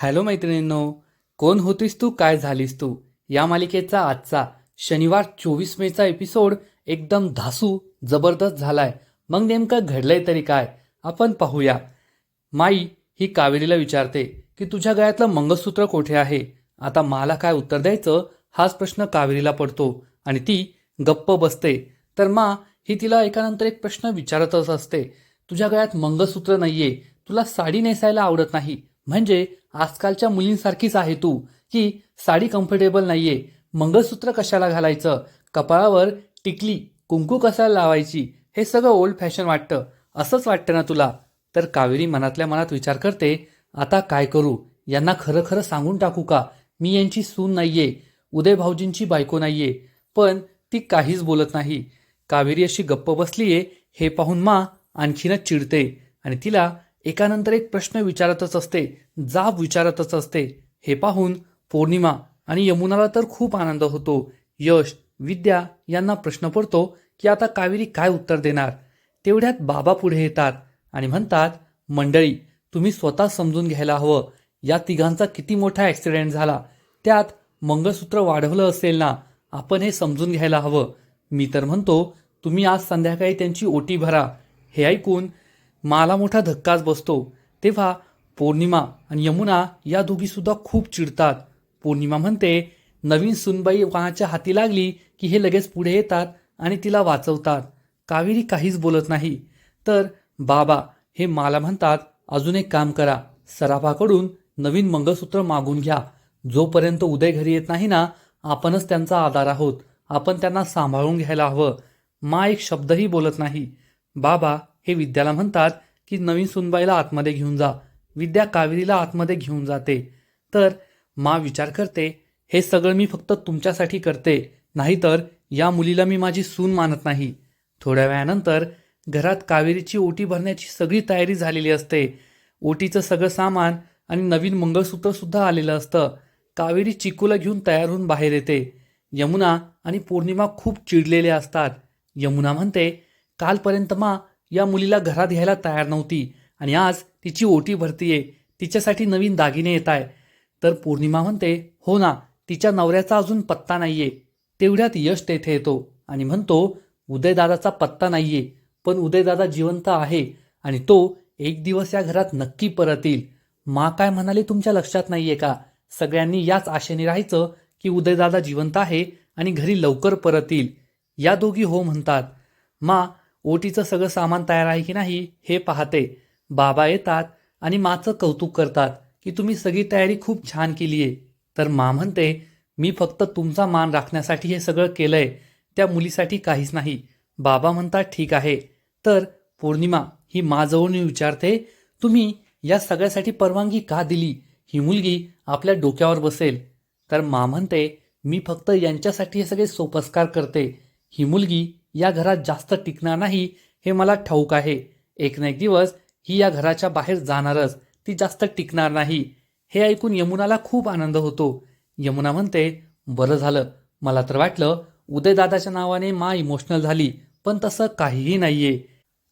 Hello मैत्रिणींनो कोण होतीस तू काय झालीस तू? या मालिकेचा आजचा शनिवार चोवीस मेचा एपिसोड एकदम धासू जबरदस्त झालाय. मग नेमकं घडलंय तरी काय? आपण पाहूया. माई ही कावेरीला विचारते की तुझ्या गळ्यातलं मंगळसूत्र कोठे आहे? आता मला काय उत्तर द्यायचं? हाच प्रश्न कावेरीला पडतो आणि ती गप्प बसते. तर मा ही तिला एकानंतर एक प्रश्न विचारतच असते. तुझ्या गळ्यात मंगळसूत्र नाहीये. तुला साडी नेसायला आवडत नाही. म्हणजे आजकालच्या मुलींसारखीच आहे तू की साडी कम्फर्टेबल नाहीये. मंगळसूत्र कशाला घालायचं? कपाळावर टिकली कुंकू कशाला लावायची? हे सगळं ओल्ड फॅशन वाटतं. असंच वाटतं ना तुला? तर कावेरी मनातल्या मनात विचार करते आता काय करू? यांना खरं खरं सांगून टाकू का? मी यांची सून नाहीये उदय भाऊजींची बायको नाहीये पण ती काहीच बोलत नाही. कावेरी अशी गप्प बसलीये हे पाहून मा आणखीनच चिडते आणि तिला एकानंतर एक प्रश्न विचारतच असते जाब विचारतच असते. हे पाहून पौर्णिमा आणि यमुनाला तर खूप आनंद होतो. यश विद्या यांना प्रश्न पडतो की आता कावेरी काय उत्तर देणार? तेवढ्यात बाबा पुढे येतात आणि म्हणतात मंडळी तुम्ही स्वतः समजून घ्यायला हवं. या तिघांचा किती मोठा ॲक्सिडेंट झाला. त्यात मंगळसूत्र वाढवलं असेल ना आपण हे समजून घ्यायला हवं. मी तर म्हणतो तुम्ही आज संध्याकाळी त्यांची ओटी भरा. हे ऐकून मला मोठा धक्काच बसतो. तेव्हा पौर्णिमा आणि यमुना या दोघीसुद्धा खूप चिडतात. पौर्णिमा म्हणते नवीन सुनबाई वाहाच्या हाती लागली की हे लगेच पुढे येतात आणि तिला वाचवतात. कावेरी काहीच बोलत नाही. तर बाबा हे मला म्हणतात अजून एक काम करा. सराफाकडून नवीन मंगळसूत्र मागून घ्या. जोपर्यंत उदय घरी येत नाही ना आपणच त्यांचा आधार आहोत. आपण त्यांना सांभाळून घ्यायला हवं. मा एक शब्दही बोलत नाही. बाबा हे विद्याला म्हणतात की नवीन सुनबाईला आतमध्ये घेऊन जा. विद्या कावेरीला आतमध्ये घेऊन जाते. तर मा विचार करते हे सगळं मी फक्त तुमच्यासाठी करते. नाहीतर या मुलीला मी माझी सून मानत नाही. थोड्या वेळानंतर घरात कावेरीची ओटी भरण्याची सगळी तयारी झालेली असते. ओटीचं सगळं सामान आणि नवीन मंगळसूत्रसुद्धा आलेलं असतं. कावेरी चिकूला घेऊन तयार होऊन बाहेर येते. यमुना आणि पौर्णिमा खूप चिडलेल्या असतात. यमुना म्हणते कालपर्यंत मा या मुलीला घरात घ्यायला तयार नव्हती आणि आज तिची ओटी भरतीये तिच्यासाठी नवीन दागिने येत आहे तर पौर्णिमा म्हणते हो ना तिच्या नवऱ्याचा अजून पत्ता नाहीये. तेवढ्यात यश तेथे येतो. आणि म्हणतो उदयदादाचा पत्ता नाहीये पण उदयदादा जिवंत आहे आणि तो एक दिवस या घरात नक्की परत येईल मा काय म्हणाले तुमच्या लक्षात नाहीये का? सगळ्यांनी याच आशेने राहायचं की उदयदादा जिवंत आहे आणि घरी लवकर परत येईल या दोघी हो म्हणतात. मा ओटीचं सगळं सामान तयार आहे की नाही हे पाहते. बाबा येतात आणि माचं कौतुक करतात की तुम्ही सगळी तयारी खूप छान केली आहे तर मा म्हणते मी फक्त तुमचा मान राखण्यासाठी हे सगळं केलंय. त्या मुलीसाठी काहीच नाही. बाबा म्हणतात ठीक आहे. तर पौर्णिमा ही माजवळून विचारते तुम्ही या सगळ्यासाठी परवानगी का दिली? ही मुलगी आपल्या डोक्यावर बसेल. तर मा म्हणते मी फक्त यांच्यासाठी हे सगळे सोपस्कार करते. ही मुलगी या घरात जास्त टिकणार नाही हे मला ठाऊक आहे. एक ना एक दिवस ही या घराच्या बाहेर जाणारच. ती जास्त टिकणार नाही. हे ऐकून यमुनाला खूप आनंद होतो. यमुना म्हणते बरं झालं. मला तर वाटलं उदयदादाच्या नावाने मा इमोशनल झाली पण तसं काहीही नाहीये.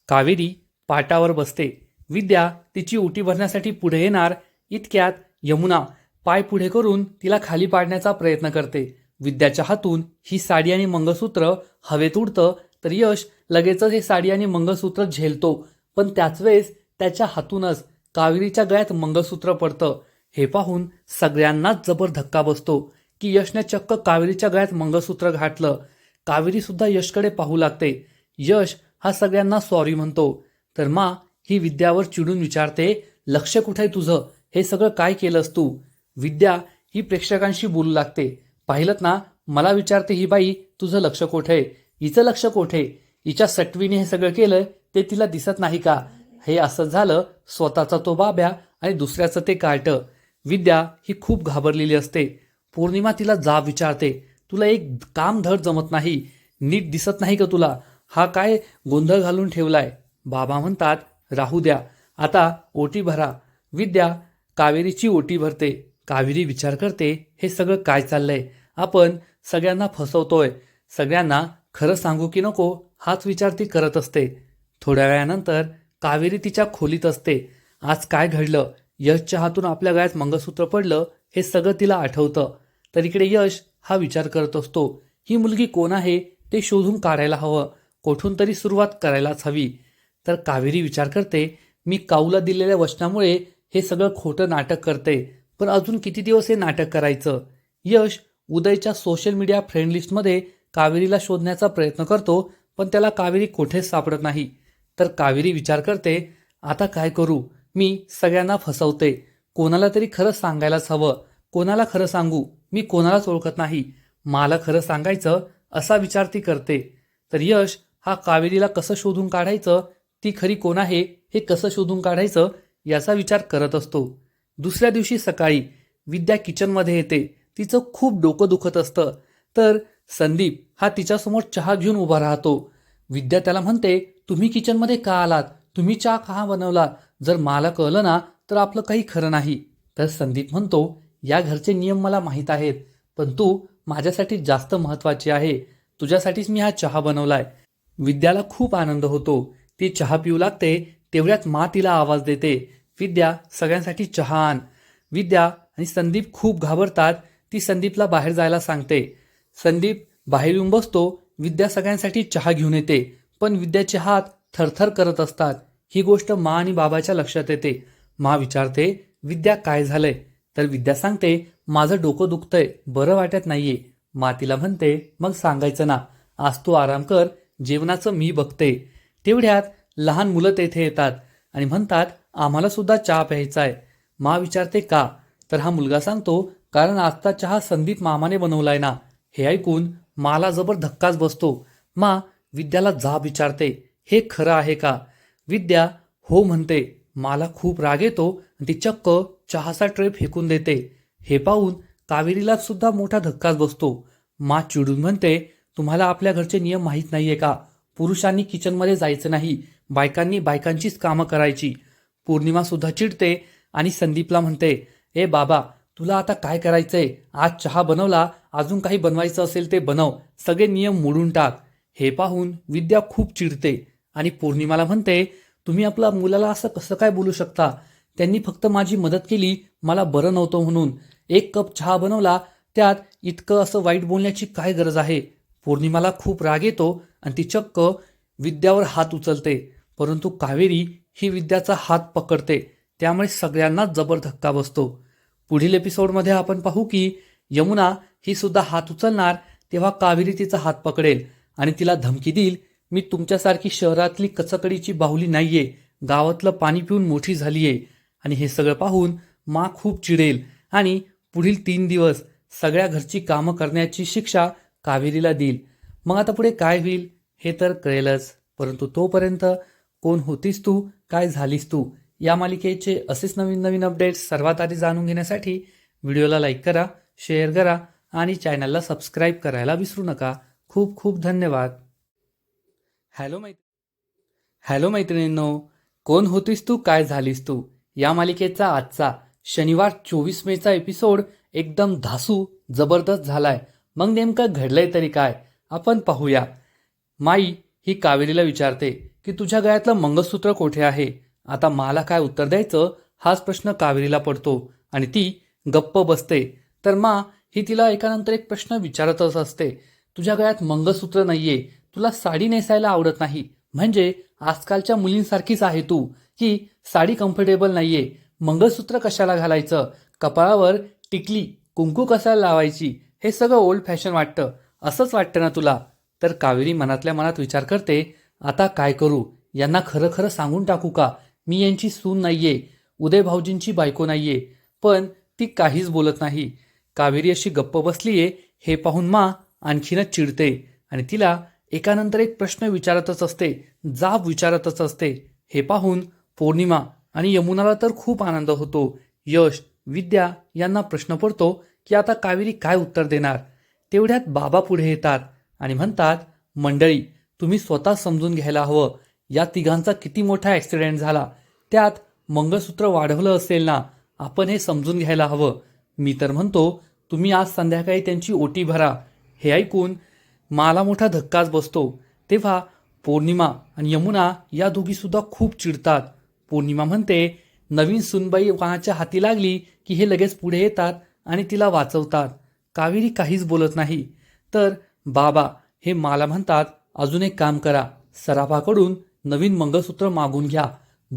कावेरी पाटावर बसते. विद्या तिची उटी भरण्यासाठी पुढे येणार. इतक्यात यमुना पाय पुढे करून तिला खाली पाडण्याचा प्रयत्न करते. विद्याच्या हातून ही साडी आणि मंगळसूत्र हवेत उडतं तर यश लगेचच हे साडी आणि मंगळसूत्र झेलतो. पण त्याच वेळेस त्याच्या हातूनच कावेरीच्या गळ्यात मंगळसूत्र पडतं. हे पाहून सगळ्यांनाच जबर धक्का बसतो की यशने चक्क कावेरीच्या गळ्यात मंगळसूत्र घातलं. कावेरी सुद्धा यशकडे पाहू लागते. यश हा सगळ्यांना सॉरी म्हणतो. तर मा ही विद्यावर चिडून विचारते लक्ष कुठे आहे तुझं? हे सगळं काय केलंस तू? विद्या ही प्रेक्षकांशी बोलू लागते. पाहिलं ना मला विचारते ही बाई तुझं लक्ष कोठे? आहे हिचं लक्ष कोठे? हिच्या सटवीने हे सगळं केलं ते तिला दिसत नाही का? हे असं झालं स्वतःचा तो बाब्या आणि दुसऱ्याचं ते काट विद्या ही खूप घाबरलेली असते. पौर्णिमा तिला जाब विचारते. तुला एक काम धड जमत नाही. नीट दिसत नाही का तुला? हा काय गोंधळ घालून ठेवलाय? बाबा म्हणतात राहू द्या. आता ओटी भरा. विद्या कावेरीची ओटी भरते. कावेरी विचार करते हे सगळं काय चाललंय? आपण सगळ्यांना फसवतोय. सगळ्यांना खरं सांगू की नको हाच विचार ती करत असते. थोड्या वेळानंतर कावेरी तिच्या खोलीत असते. आज काय घडलं? यशच्या हातून आपल्या गळ्यात मंगळसूत्र पडलं हे सगळं तिला आठवतं. तर इकडे यश हा विचार करत असतो ही मुलगी कोण आहे ते शोधून काढायला हवं. कोठून तरी सुरुवात करायलाच हवी. तर कावेरी विचार करते मी काऊला दिलेल्या वचनामुळे हे सगळं खोटं नाटक करते. पण अजून किती दिवस हे नाटक करायचं? यश उदयच्या सोशल मीडिया फ्रेंडलिस्टमध्ये कावेरीला शोधण्याचा प्रयत्न करतो पण त्याला कावेरी कुठेच सापडत नाही. तर कावेरी विचार करते आता काय करू? मी सगळ्यांना फसवते. कोणाला तरी खरं सांगायलाच हवं. कोणाला खरं सांगू? मी कोणालाच ओळखत नाही. मला खरं सांगायचं असा विचार ती करते. तर यश हा कावेरीला कसं शोधून काढायचं? ती खरी कोण आहे? हे कसं शोधून काढायचं? याचा विचार करत असतो. दुसऱ्या दिवशी सकाळी विद्या किचनमध्ये येते. तिचं खूप डोकं दुखत असतं. तर संदीप हा तिच्यासमोर चहा घेऊन उभा राहतो. विद्या त्याला म्हणते तुम्ही किचनमध्ये का आलात? तुम्ही चहा का बनवला? जर मला कळलं ना तर आपलं काही खरं नाही. तर संदीप म्हणतो या घरचे नियम मला माहीत आहेत पण तू माझ्यासाठी जास्त महत्वाची आहे. तुझ्यासाठीच मी हा चहा बनवलाय. विद्याला खूप आनंद होतो. ती चहा पिऊ लागते तेवढ्यात मा तिला आवाज देते. विद्या सगळ्यांसाठी चहान. विद्या आणि संदीप खूप घाबरतात. ती संदीपला बाहेर जायला सांगते. संदीप बाहेर येऊन बसतो. विद्या सगळ्यांसाठी चहा घेऊन येते. पण विद्याचे हात थरथर करत असतात. ही गोष्ट मा आणि बाबाच्या लक्षात येते. मा विचारते विद्या काय झालंय? तर विद्या सांगते माझं डोकं दुखतंय. बरं वाटत नाहीये. मा तिला म्हणते मग सांगायचं ना. आज तू आराम कर. जेवणाचं मी बघते. तेवढ्यात लहान मुलं तेथे येतात. आणि म्हणतात आम्हाला सुद्धा चहा प्यायचा आहे. मा विचारते का? तर हा मुलगा सांगतो कारण आजचा चहा संदीप मामाने बनवलाय ना. हे ऐकून माला जबर धक्काच बसतो. मा विद्याला जाब विचारते हे खरं आहे का? विद्या हो म्हणते. मला खूप राग येतो आणि ती चक्क चहाचा ट्रे फेकून देते. हे पाहून कावेरीला सुद्धा मोठा धक्काच बसतो. मा चिडून म्हणते तुम्हाला आपल्या घरचे नियम माहीत नाहीये का? पुरुषांनी किचनमध्ये जायचं नाही. बायकांनी बायकांचीच कामं करायची. पौर्णिमासुद्धा चिडते आणि संदीपला म्हणते ए बाबा तुला आता काय करायचंय? आज चहा बनवला अजून काही बनवायचं असेल ते बनव. सगळे नियम मोडून टाक. हे पाहून विद्या खूप चिडते आणि पौर्णिमाला म्हणते तुम्ही आपल्या मुलाला असं कसं काय बोलू शकता? त्यांनी फक्त माझी मदत केली मला बरं नव्हतं म्हणून. एक कप चहा बनवला त्यात इतकं असं वाईट बोलण्याची काय गरज आहे? पौर्णिमाला खूप राग येतो आणि ती चक्क विद्यावर हात उचलते. परंतु कावेरी ही विद्याचा हात पकडते त्यामुळे सगळ्यांनाच जबर धक्का बसतो. पुढील एपिसोडमध्ये आपण पाहू की यमुना ही सुद्धा हात उचलणार तेव्हा कावेरी तिचा हात पकडेल आणि तिला धमकी देईल मी तुमच्यासारखी शहरातली कचकडीची बाहुली नाहीये गावातलं पाणी पिऊन मोठी झालीये. आणि हे सगळं पाहून मा खूप चिडेल आणि पुढील तीन दिवस सगळ्या घरची कामं करण्याची शिक्षा कावेरीला देईल. मग आता पुढे काय होईल हे तर कळेलच परंतु तोपर्यंत कोण होतीस तू? काय झालीस तू? या मालिकेचे असेच नवीन नवीन अपडेट्स सर्वात आधी जाणून घेण्यासाठी व्हिडिओला लाईक करा शेअर करा आणि चॅनलला सबस्क्राईब करायला विसरू नका. खूप खूप धन्यवाद. हॅलो मैत्री हॅलो मैत्रिणींनो कोण होतीस तू? काय झालीस तू? या मालिकेचा आजचा शनिवार चोवीस मेचा एपिसोड एकदम धासू जबरदस्त झालाय. मग नेमकं घडलंय तरी काय? आपण पाहूया. माई ही कावेरीला विचारते की तुझ्या गळ्यातलं मंगळसूत्र कोठे आहे? आता मला काय उत्तर द्यायचं? हाच प्रश्न कावेरीला पडतो आणि ती गप्प बसते. तर मा ही तिला एकानंतर एक प्रश्न विचारतच असते. तुझ्या गळ्यात मंगळसूत्र नाहीये. तुला साडी नेसायला आवडत नाही. म्हणजे आजकालच्या मुलींसारखीच आहे तू की साडी कम्फर्टेबल नाहीये. मंगळसूत्र कशाला घालायचं? कपाळावर टिकली कुंकू कशाला लावायची? हे सगळं ओल्ड फॅशन वाटतं. असंच वाटतं ना तुला? तर कावेरी मनातल्या मनात विचार करते आता काय करू? यांना खरं खरं सांगून टाकू का? मी यांची सून नाहीये उदय भाऊजींची बायको नाहीये पण ती काहीच बोलत नाही. कावेरी अशी गप्प बसलीये हे पाहून मा आणखीनच चिडते आणि तिला एकानंतर एक प्रश्न विचारतच असते जाब विचारतच असते. हे पाहून पौर्णिमा आणि यमुनाला तर खूप आनंद होतो. यश विद्या यांना प्रश्न पडतो की आता कावेरी काय उत्तर देणार? तेवढ्यात बाबा पुढे येतात आणि म्हणतात मंडळी तुम्ही स्वतः समजून घ्यायला हवं. या तिघांचा किती मोठा ॲक्सिडेंट झाला त्यात मंगळसूत्र वाढवलं असेल ना आपण हे समजून घ्यायला हवं. मी तर म्हणतो तुम्ही आज संध्याकाळी त्यांची ओटी भरा. हे ऐकून मला मोठा धक्काच बसतो. तेव्हा पौर्णिमा आणि यमुना या दोघीसुद्धा खूप चिडतात. पौर्णिमा म्हणते नवीन सुनबाई वाहनाच्या हाती लागली की हे लगेच पुढे येतात आणि तिला वाचवतात. कावेरी काहीच बोलत नाही. तर बाबा हे मला म्हणतात अजून एक काम करा. सराफाकडून नवीन मंगळसूत्र मागून घ्या.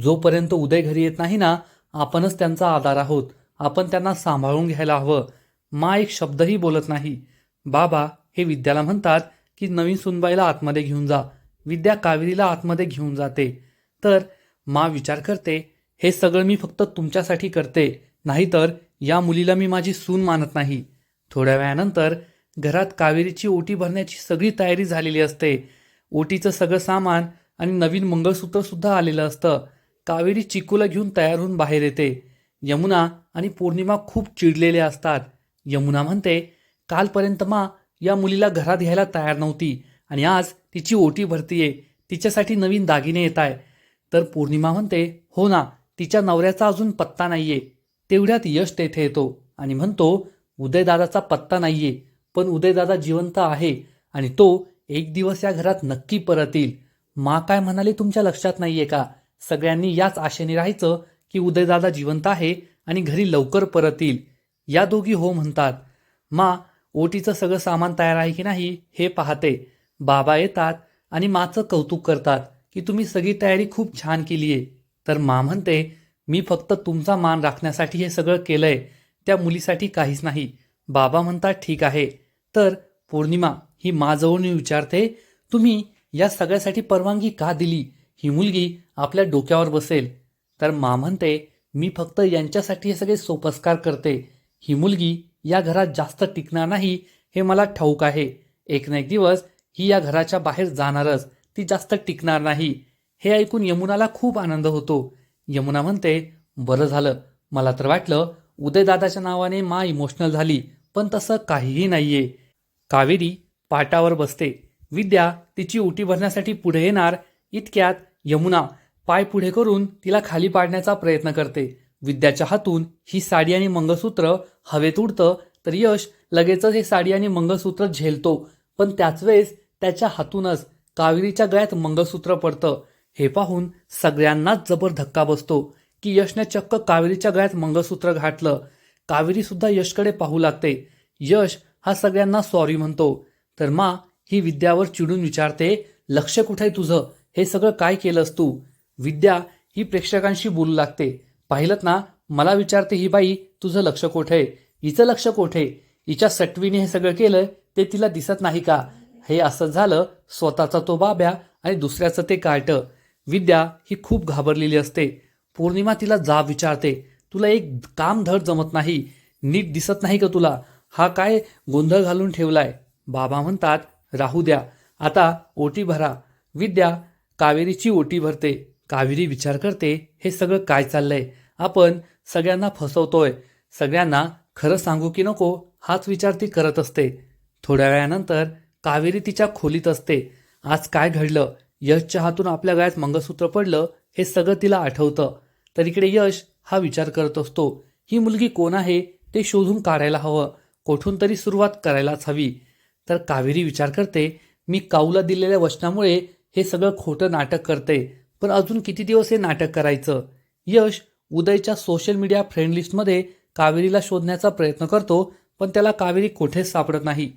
जोपर्यंत उदय घरी येत नाही ना आपणच त्यांचा आधार आहोत. आपण त्यांना सांभाळून घ्यायला हवं. मा एक शब्दही बोलत नाही. बाबा हे विद्याला म्हणतात की नवीन सुनबाईला आतमध्ये घेऊन जा. विद्या कावेरीला आतमध्ये घेऊन जाते. तर मा विचार करते हे सगळं मी फक्त तुमच्यासाठी करते. नाहीतर या मुलीला मी माझी सून मानत नाही. थोड्या वेळानंतर घरात कावेरीची ओटी भरण्याची सगळी तयारी झालेली असते. ओटीचं सगळं सामान आणि नवीन मंगळसूत्रसुद्धा आलेलं असतं. कावेरी चिकूला घेऊन तयार होऊन बाहेर येते. यमुना आणि पौर्णिमा खूप चिडलेल्या असतात. यमुना म्हणते कालपर्यंत मा या मुलीला घरात घ्यायला तयार नव्हती आणि आज तिची ओटी भरतीये. तिच्यासाठी नवीन दागिने येत आहे तर पौर्णिमा म्हणते हो ना तिच्या नवऱ्याचा अजून पत्ता नाहीये. तेवढ्यात यश तेथे येतो आणि म्हणतो उदयदादाचा पत्ता नाहीये. पण उदयदादा जिवंत आहे आणि तो एक दिवस या घरात नक्की परत येईल मा काय म्हणाले तुमच्या लक्षात नाहीये का? सगळ्यांनी याच आशेने राहायचं की उदयदादा जिवंत आहे आणि घरी लवकर परत येईल या दोघी हो म्हणतात. मा ओटीचं सगळं सामान तयार आहे की नाही हे पाहते. बाबा येतात आणि माचं कौतुक करतात की तुम्ही सगळी तयारी खूप छान केली आहे तर मा म्हणते मी फक्त तुमचा मान राखण्यासाठी हे सगळं केलंय. त्या मुलीसाठी काहीच नाही. बाबा म्हणतात ठीक आहे तर पौर्णिमा ही माजवळ विचारते तुम्ही या सगळ्यासाठी परवानगी का दिली? ही मुलगी आपल्या डोक्यावर बसेल. तर मा म्हणते मी फक्त यांच्यासाठी हे सगळे सोपस्कार करते. ही मुलगी या घरात जास्त टिकणार नाही हे मला ठाऊक आहे. एक ना एक दिवस ही या घराच्या बाहेर जाणारच ती जास्त टिकणार नाही. हे ऐकून यमुनाला खूप आनंद होतो. यमुना म्हणते बरं झालं मला तर वाटलं उदयदादाच्या नावाने मा इमोशनल झाली. पण तसं काहीही नाहीये. कावेरी पाटावर बसते. विद्या तिची उटी भरण्यासाठी पुढे येणार इतक्यात यमुना पाय पुढे करून तिला खाली पाडण्याचा प्रयत्न करते. विद्याच्या हातून ही साडी आणि मंगळसूत्र हवेत उडतं तर यश लगेचच हे साडी आणि मंगळसूत्र झेलतो. पण त्याच वेळेस त्याच्या हातूनच कावेरीच्या गळ्यात मंगळसूत्र पडतं. हे पाहून सगळ्यांनाच जबर धक्का बसतो की यशने चक्क कावेरीच्या गळ्यात मंगळसूत्र घातलं. कावेरी सुद्धा यशकडे पाहू लागते. यश हा सगळ्यांना सॉरी म्हणतो. तर मा ही विद्यावर चिडून विचारते लक्ष कुठे आहे तुझं? हे सगळं काय केलंस तू? विद्या ही प्रेक्षकांशी बोलू लागते. पाहिलं ना मला विचारते ही बाई तुझं लक्ष कोठे आहे हिचं लक्ष कोठे? हिच्या सटवीने हे सगळं केलं ते तिला दिसत नाही का? हे असं झालं स्वतःचा तो बाब्या आणि दुसऱ्याचं ते कार्ट विद्या ही खूप घाबरलेली असते. पौर्णिमा तिला जाब विचारते तुला एक काम धड जमत नाही नीट दिसत नाही का तुला? हा काय गोंधळ घालून ठेवलाय? बाबा म्हणतात राहू द्या आता ओटी भरा. विद्या कावेरीची ओटी भरते. कावेरी विचार करते हे सगळं काय चाललंय? आपण सगळ्यांना फसवतोय. सगळ्यांना खरं सांगू की नको हाच विचार ती करत असते. थोड्या वेळानंतर कावेरी तिच्या खोलीत असते. आज काय घडलं? यशच्या हातून आपल्या गळ्यात मंगळसूत्र पडलं हे सगळं तिला आठवतं. तर इकडे यश हा विचार करत असतो ही मुलगी कोण आहे ते शोधून काढायला हवं. कोठून तरी सुरुवात करायलाच हवी. तर कावेरी विचार करते मी काऊला दिलेल्या वचनामुळे हे सगळं खोटं नाटक करते पण अजून किती दिवस हे नाटक करायचं? यश उदयच्या सोशल मीडिया फ्रेंड लिस्टमध्ये कावेरीला शोधण्याचा प्रयत्न करतो पण त्याला कावेरी कोठेच सापडत नाही.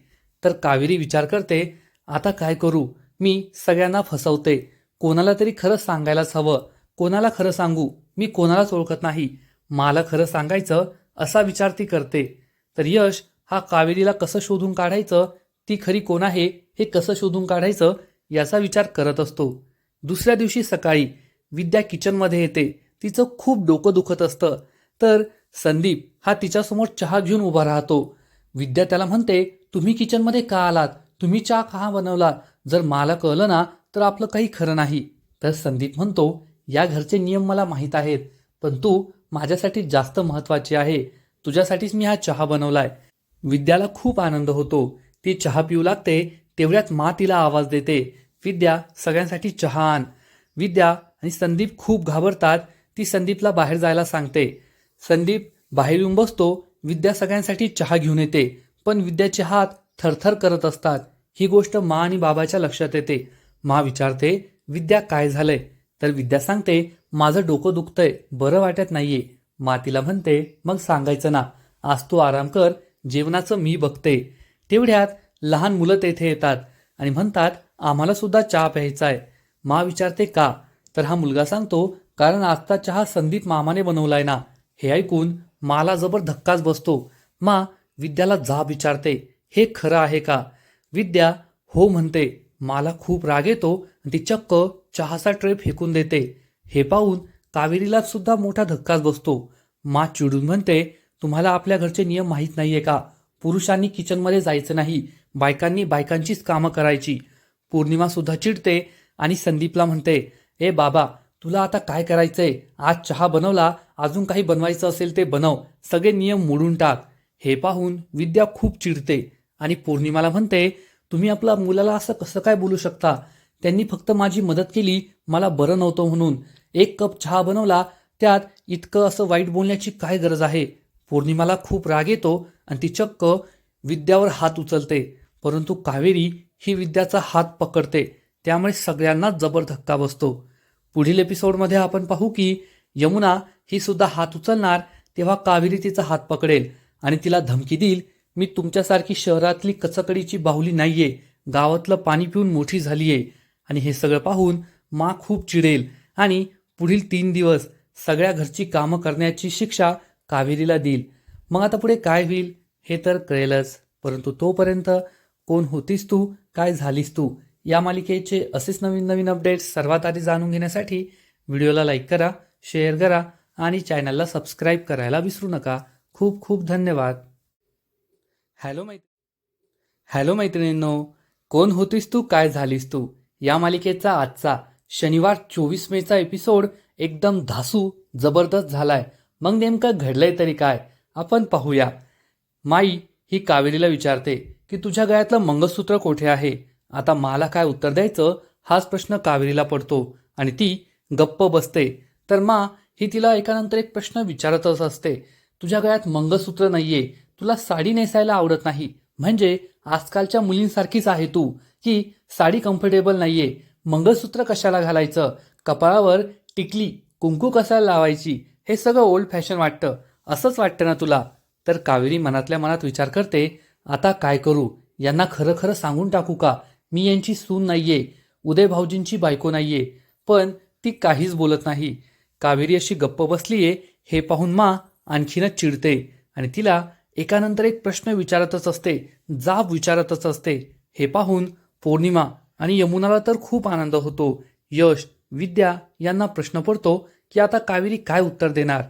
तर कावेरी विचार करते आता काय करू? मी सगळ्यांना फसवते. कोणाला तरी खरंच सांगायलाच हवं. कोणाला खरं सांगू? मी कोणालाच ओळखत नाही. मला खरं सांगायचं असा विचार ती करते. तर यश हा कावेरीला कसं शोधून काढायचं? ती खरी कोण आहे? हे कसं शोधून काढायचं? याचा विचार करत असतो. दुसऱ्या दिवशी सकाळी विद्या किचनमध्ये येते. तिचं खूप डोकं दुखत असतं. तर संदीप हा तिच्यासमोर चहा घेऊन उभा राहतो. विद्या त्याला म्हणते तुम्ही किचनमध्ये का आलात? तुम्ही चहा का बनवला? जर मला कळलं ना तर आपलं काही खरं नाही. तर संदीप म्हणतो या घरचे नियम मला माहीत आहेत पण तू माझ्यासाठी जास्त महत्वाची आहे. तुझ्यासाठीच मी हा चहा बनवलाय. विद्याला खूप आनंद होतो. ती चहा पिऊ लागते तेवढ्यात मा तिला आवाज देते. विद्या सगळ्यांसाठी चहा आण. विद्या आणि संदीप खूप घाबरतात. ती संदीपला बाहेर जायला सांगते. संदीप बाहेर येऊन बसतो. विद्या सगळ्यांसाठी चहा घेऊन येते. पण विद्याचे हात थरथर करत असतात. ही गोष्ट मा आणि बाबाच्या लक्षात येते. मा विचारते विद्या काय झालंय? तर विद्या सांगते माझं डोकं दुखतंय बरं वाटत नाहीये. मातीला म्हणते मग सांगायचं ना आज तू आराम कर जेवणाचं मी बघते. तेवढ्यात लहान मुलं तेथे येतात आणि म्हणतात आम्हाला सुद्धा चहा प्यायचा आहे मा विचारते का? तर हा मुलगा सांगतो कारण आजचा चहा संदीप मामाने बनवलाय ना हे ऐकून माला जबर धक्काच बसतो. मा विद्याला जाब विचारते हे खरं आहे का? विद्या हो म्हणते मला खूप राग येतो आणि ती चक्क चहाचा ट्रे फेकून देते. हे पाहून कावेरीला सुद्धा मोठा धक्काच बसतो. मा चिडून म्हणते तुम्हाला आपल्या घरचे नियम माहीत नाहीये का? पुरुषांनी किचनमध्ये जायचं नाही. बायकांनी बायकांचीच कामं करायची. पौर्णिमा सुद्धा चिडते आणि संदीपला म्हणते ए बाबा तुला आता काय करायचंय? आज चहा बनवला अजून काही बनवायचं असेल ते बनव. सगळे नियम मोडून टाक. हे पाहून विद्या खूप चिडते आणि पौर्णिमाला म्हणते तुम्ही आपल्या मुलाला असं कसं काय बोलू शकता? त्यांनी फक्त माझी मदत केली मला बरं नव्हतं म्हणून. एक कप चहा बनवला त्यात इतकं असं वाईट बोलण्याची काय गरज आहे? पौर्णिमाला खूप राग येतो आणि ती चक्क विद्यावर हात उचलते. परंतु कावेरी ही विद्याचा हात पकडते. त्यामुळे सगळ्यांनाच जबर धक्का बसतो. पुढील एपिसोडमध्ये आपण पाहू की यमुना ही सुद्धा हात उचलणार तेव्हा कावेरी तिचा हात पकडेल आणि तिला धमकी देईल मी तुमच्यासारखी शहरातली कचकडीची बाहुली नाहीये. गावातलं पाणी पिऊन मोठी झालीये. आणि हे सगळं पाहून मा खूप चिडेल आणि पुढील तीन दिवस सगळ्या घरची कामं करण्याची शिक्षा कावेरीला देईल. मग आता पुढे काय होईल हे तर कळेलच. परंतु तोपर्यंत कोण होतीस तू? काय झालीस तू? या मालिकेचे असेच नवीन नवीन अपडेट्स सर्वात आधी जाणून घेण्यासाठी व्हिडिओला लाईक करा शेअर करा आणि चॅनलला सबस्क्राईब करायला विसरू नका. खूप खूप धन्यवाद. हॅलो मैत्री हॅलो मैत्रिणींनो कोण होतीस तू? काय झालीस तू? या मालिकेचा आजचा शनिवार चोवीस मेचा एपिसोड एकदम धासू जबरदस्त झालाय. मग नेमकं घडलंय तरी काय? आपण पाहूया. माई ही कावेरीला विचारते की तुझ्या गळ्यातलं मंगळसूत्र कोठे आहे? आता मला काय उत्तर द्यायचं? हाच प्रश्न कावेरीला पडतो आणि ती गप्प बसते. तर मा ही तिला एकानंतर एक प्रश्न विचारतच असते. तुझ्या गळ्यात मंगळसूत्र नाहीये. तुला साडी नेसायला आवडत नाही. म्हणजे आजकालच्या मुलींसारखीच आहे तू. की साडी कम्फर्टेबल नाहीये. मंगळसूत्र कशाला घालायचं? कपाळावर टिकली कुंकू कशाला लावायची? हे सगळं ओल्ड फॅशन वाटतं. असंच वाटतं ना तुला? तर कावेरी मनातल्या मनात विचार करते आता काय करू? यांना खरं खरं सांगून टाकू का? मी यांची सून नाहीये. उदय भाऊजींची बायको नाहीये. पण ती काहीच बोलत नाही. कावेरी अशी गप्प बसलीये हे पाहून मा आणखीनच चिडते आणि तिला एकानंतर एक प्रश्न विचारतच असते जाब विचारतच असते. हे पाहून पौर्णिमा आणि यमुनाला तर खूप आनंद होतो. यश विद्या यांना प्रश्न पडतो की आता कावेरी काय उत्तर देणार?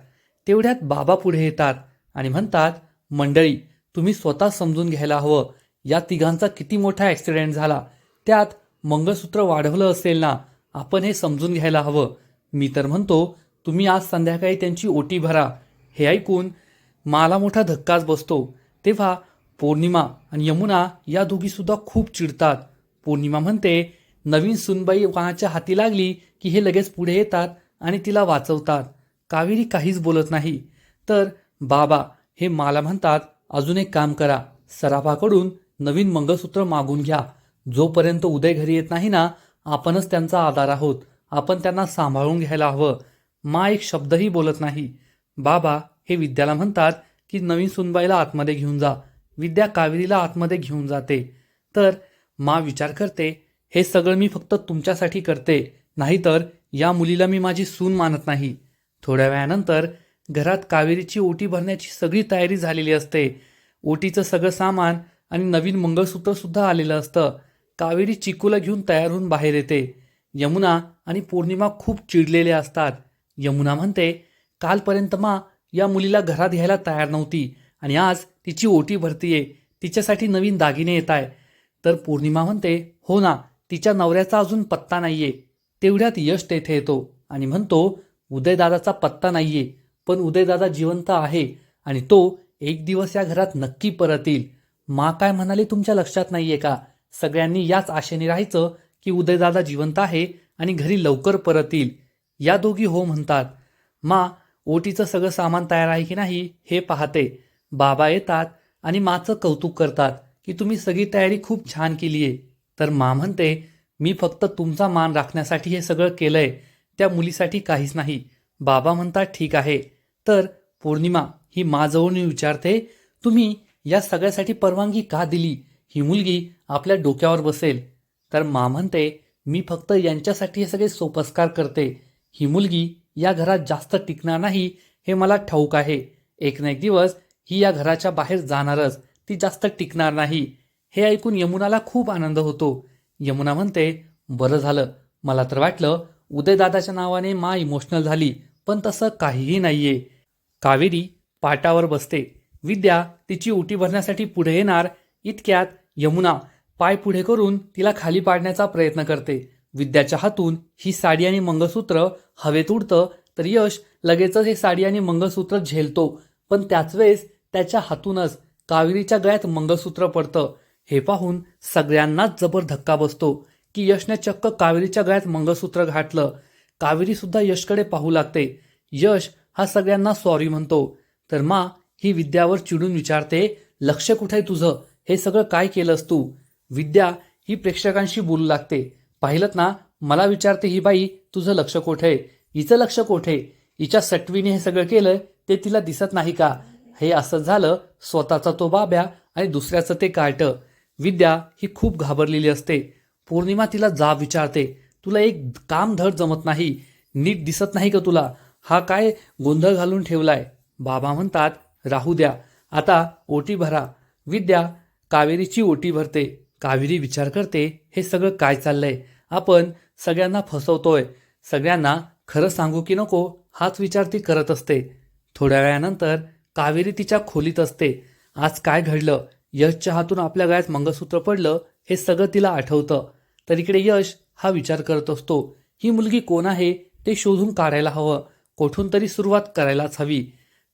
तेवढ्यात बाबा पुढे येतात आणि म्हणतात मंडळी तुम्ही स्वतः समजून घ्यायला हवं. या तिघांचा किती मोठा ॲक्सिडेंट झाला. त्यात मंगळसूत्र वाढवलं असेल ना आपण हे समजून घ्यायला हवं. मी तर म्हणतो तुम्ही आज संध्याकाळी त्यांची ओटी भरा. हे ऐकून मला मोठा धक्काच बसतो. तेव्हा पौर्णिमा आणि यमुना या दोघीसुद्धा खूप चिडतात. पौर्णिमा म्हणते नवीन सुनबाई कोणाच्या हाती लागली की हे लगेच पुढे येतात आणि तिला वाचवतात. कावेरी काहीच बोलत नाही. तर बाबा हे मला म्हणतात अजून एक काम करा. सराफाकडून नवीन मंगळसूत्र मागून घ्या. जोपर्यंत उदय घरी येत नाही ना आपणच त्यांचा आधार आहोत. आपण त्यांना सांभाळून घ्यायला हवं. मा एक शब्दही बोलत नाही. बाबा हे विद्याला म्हणतात की नवीन सुनबाईला आतमध्ये घेऊन जा. विद्या कावेरीला आतमध्ये घेऊन जाते. तर मा विचार करते हे सगळं मी फक्त तुमच्यासाठी करते नाहीतर या मुलीला मी माझी सून मानत नाही. थोड्या वेळानंतर घरात कावेरीची ओटी भरण्याची सगळी तयारी झालेली असते. ओटीचं सगळं सामान आणि नवीन मंगळसूत्रसुद्धा आलेलं असतं. कावेरी चिकूला घेऊन तयार होऊन बाहेर येते. यमुना आणि पौर्णिमा खूप चिडलेल्या असतात. यमुना म्हणते कालपर्यंत मा या मुलीला घरात घ्यायला तयार नव्हती आणि आज तिची ओटी भरतीये. तिच्यासाठी नवीन दागिने येत आहे तर पौर्णिमा म्हणते हो ना तिच्या नवऱ्याचा अजून पत्ता नाहीये. तेवढ्यात यश तेथे येतो. आणि म्हणतो उदयदादाचा पत्ता नाहीये पण उदयदादा जिवंत आहे आणि तो एक दिवस या घरात नक्की परत येईल मा काय म्हणाले तुमच्या लक्षात नाहीये का? सगळ्यांनी याच आशेने राहायचं की उदयदादा जिवंत आहे आणि घरी लवकर परत येईल या दोघी हो म्हणतात. मा ओटीचं सगळं सामान तयार आहे की नाही हे पाहते. बाबा येतात आणि माचं कौतुक करतात. की तुम्ही सगळी तयारी खूप छान केली आहे. तर मा म्हणते मी फक्त तुमचा मान राखण्यासाठी हे सगळं केलंय. त्या मुलीसाठी काहीच नाही. बाबा म्हणतात ठीक आहे. तर पौर्णिमा ही माजवून विचारते तुम्ही या सगळ्यासाठी परवानगी का दिली? ही मुलगी आपल्या डोक्यावर बसेल. तर मा म्हणते मी फक्त यांच्यासाठी हे सगळे सोपस्कार करते. ही मुलगी या घरात जास्त टिकणार नाही हे मला ठाऊक आहे. एक ना एक दिवस ही या घराच्या बाहेर जाणारच. ती जास्त टिकणार नाही. हे ऐकून यमुनाला खूप आनंद होतो. यमुना म्हणते बरं झालं. मला तर वाटलं उदयदादाच्या नावाने मा इमोशनल झाली पण तसं काहीही नाहीये. कावेरी पाटावर बसते. विद्या तिची उटी भरण्यासाठी पुढे येणार. इतक्यात यमुना पाय पुढे करून तिला खाली पाडण्याचा प्रयत्न करते. विद्याच्या हातून ही साडी आणि मंगळसूत्र हवेत उडतं तर यश लगेचच हे साडी आणि मंगळसूत्र झेलतो. पण त्याच वेळेस त्याच्या हातूनच कावेरीच्या गळ्यात मंगळसूत्र पडतं. हे पाहून सगळ्यांनाच जबर धक्का बसतो की यशने चक्क कावेरीच्या गळ्यात मंगळसूत्र घातलं. कावेरी सुद्धा यशकडे पाहू लागते. यश हा सगळ्यांना सॉरी म्हणतो. तर मा ही विद्यावर चिडून विचारते लक्ष कुठे तुझं? हे सगळं काय केलंस तू? विद्या ही प्रेक्षकांशी बोलू लागते. पाहिलं ना मला विचारते ही बाई तुझं लक्ष कोठे? हिचं लक्ष कोठे? हिच्या सटवीने हे सगळं केलं ते तिला दिसत नाही का? हे असं झालं स्वतःचा तो बाब्या आणि दुसऱ्याचं ते कार्ट विद्या ही खूप घाबरलेली असते. पौर्णिमा तिला जाब विचारते. तुला एक काम धड जमत नाही नीट दिसत नाही का तुला? हा काय गोंधळ घालून ठेवलाय? बाबा म्हणतात राहू द्या आता ओटी भरा. विद्या कावेरीची ओटी भरते. कावेरी विचार करते हे सगळं काय चाललंय? आपण सगळ्यांना फसवतोय. सगळ्यांना खरं सांगू की नको हाच विचार ती करत असते. थोड्या वेळानंतर कावेरी तिच्या खोलीत असते. आज काय घडलं? यशच्या हातून आपल्या गळ्यात मंगळसूत्र पडलं हे सगळं तिला आठवतं. तर इकडे यश हा विचार करत असतो ही मुलगी कोण आहे ते शोधून काढायला हवं. कोठून तरी सुरुवात करायलाच हवी.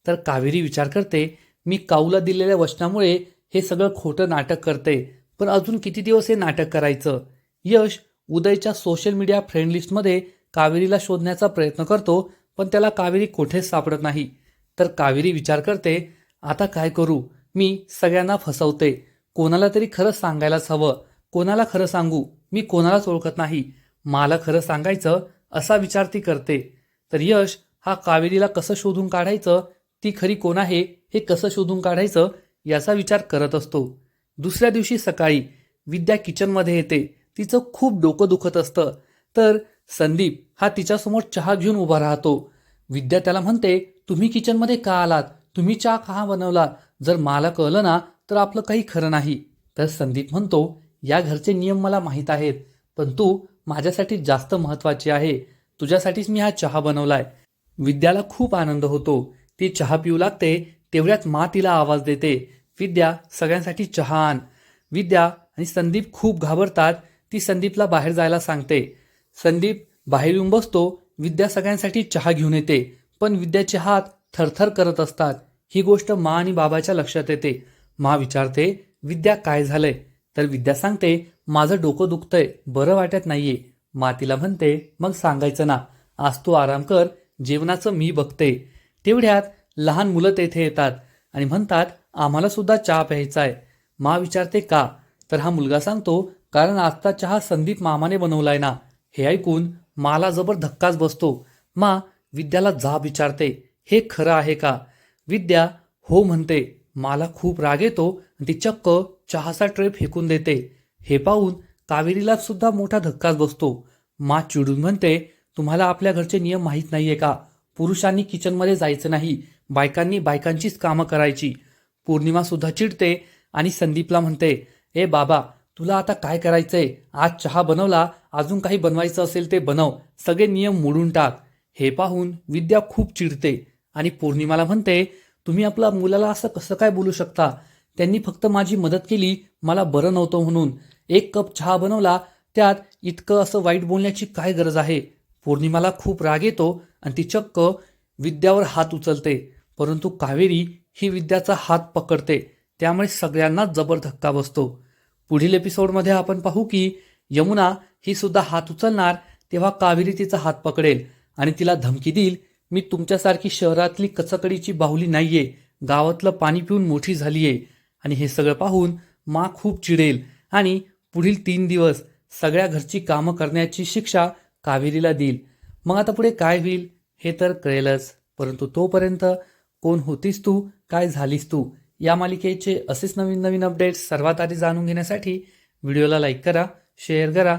तर कावेरी विचार करते मी काऊला दिलेल्या वचनामुळे हे सगळं खोटं नाटक करते पण अजून किती दिवस हे नाटक करायचं? यश उदयच्या सोशल मीडिया फ्रेंड लिस्टमध्ये कावेरीला शोधण्याचा प्रयत्न करतो पण त्याला कावेरी कोठेच सापडत नाही. तर कावेरी विचार करते आता काय करू? मी सगळ्यांना फसवते. कोणाला तरी खरं सांगायलाच हवं. कोणाला खरं सांगू? मी कोणालाच ओळखत नाही. मला खरं सांगायचं असा विचार ती करते. तर यश हा कावेरीला कसं शोधून काढायचं? ती खरी कोण आहे? हे कसं शोधून काढायचं? याचा विचार करत असतो. दुसऱ्या दिवशी सकाळी विद्या किचनमध्ये येते. तिचं खूप डोकं दुखत असतं. तर संदीप हा तिच्यासमोर चहा घेऊन उभा राहतो. विद्या त्याला म्हणते तुम्ही किचनमध्ये का आलात? तुम्ही चहा का बनवला जर मला कळलं ना तर आपलं काही खरं नाही. तर संदीप म्हणतो या घरचे नियम मला माहीत आहेत पण तू माझ्यासाठी जास्त महत्वाची आहे. तुझ्यासाठीच मी हा चहा बनवलाय. विद्याला खूप आनंद होतो. ती चहा पिऊ लागते तेवढ्यात मा तिला आवाज देते विद्या सगळ्यांसाठी चहा आण. विद्या आणि संदीप खूप घाबरतात. ती संदीपला बाहेर जायला सांगते. संदीप बाहेर येऊन बसतो विद्या सगळ्यांसाठी चहा घेऊन येते पण विद्याचे हात थरथर करत असतात. ही गोष्ट मा आणि बाबाच्या लक्षात येते. मा विचारते विद्या काय झालंय? तर विद्या सांगते माझं डोकं दुखतंय बरं वाटत नाहीये. मा तिला म्हणते मग सांगायचं ना आज तू आराम कर जेवणाचं मी बघते. तेवढ्यात लहान मुलं तेथे येतात आणि म्हणतात आम्हाला सुद्धा चहा प्यायचा आहे मा विचारते का? तर हा मुलगा सांगतो कारण आजचा चहा संदीप मामाने बनवलाय ना. हे ऐकून माला जबर धक्काच बसतो. मा विद्याला जाब विचारते हे खरं आहे का? विद्या हो म्हणते. मला खूप राग येतो ती चक्क चहाचा ट्रे फेकून देते. हे पाहून कावेरीला सुद्धा मोठा धक्काच बसतो. मा चिडून म्हणते तुम्हाला आपल्या घरचे नियम माहीत नाहीये का? पुरुषांनी किचनमध्ये जायचं नाही. बायकांनी बायकांचीच कामं करायची. पौर्णिमा सुद्धा चिडते आणि संदीपला म्हणते ए बाबा तुला आता काय करायचंय? आज चहा बनवला अजून काही बनवायचं असेल ते बनव. सगळे नियम मोडून टाक. हे पाहून विद्या खूप चिडते आणि पौर्णिमाला म्हणते तुम्ही आपल्या मुलाला असं कसं काय बोलू शकता? त्यांनी फक्त माझी मदत केली मला बरं नव्हतं म्हणून. एक कप चहा बनवला त्यात इतकं असं वाईट बोलण्याची काय गरज आहे? पौर्णिमाला खूप राग येतो आणि ती चक्क विद्यावर हात उचलते. परंतु कावेरी ही विद्याचा हात पकडते. त्यामुळे सगळ्यांनाच जबर धक्का बसतो. पुढील एपिसोडमध्ये आपण पाहू की यमुना ही सुद्धा हात उचलणार तेव्हा कावेरी तिचा हात पकडेल आणि तिला धमकी देईल मी तुमच्यासारखी शहरातली कचकडीची बाहुली नाहीये. गावातलं पाणी पिऊन मोठी झालीये. आणि हे सगळं पाहून मा खूप चिडेल आणि पुढील तीन दिवस सगळ्या घरची कामं करण्याची शिक्षा कावेरीला देईल. मग आता पुढे काय होईल हे तर कळेलच. परंतु तोपर्यंत कोण होतीस तू काय झालीस तू या मालिकेचे असेच नवीन नवीन अपडेट्स सर्वात आधी जाणून घेण्यासाठी व्हिडिओला लाईक करा शेअर करा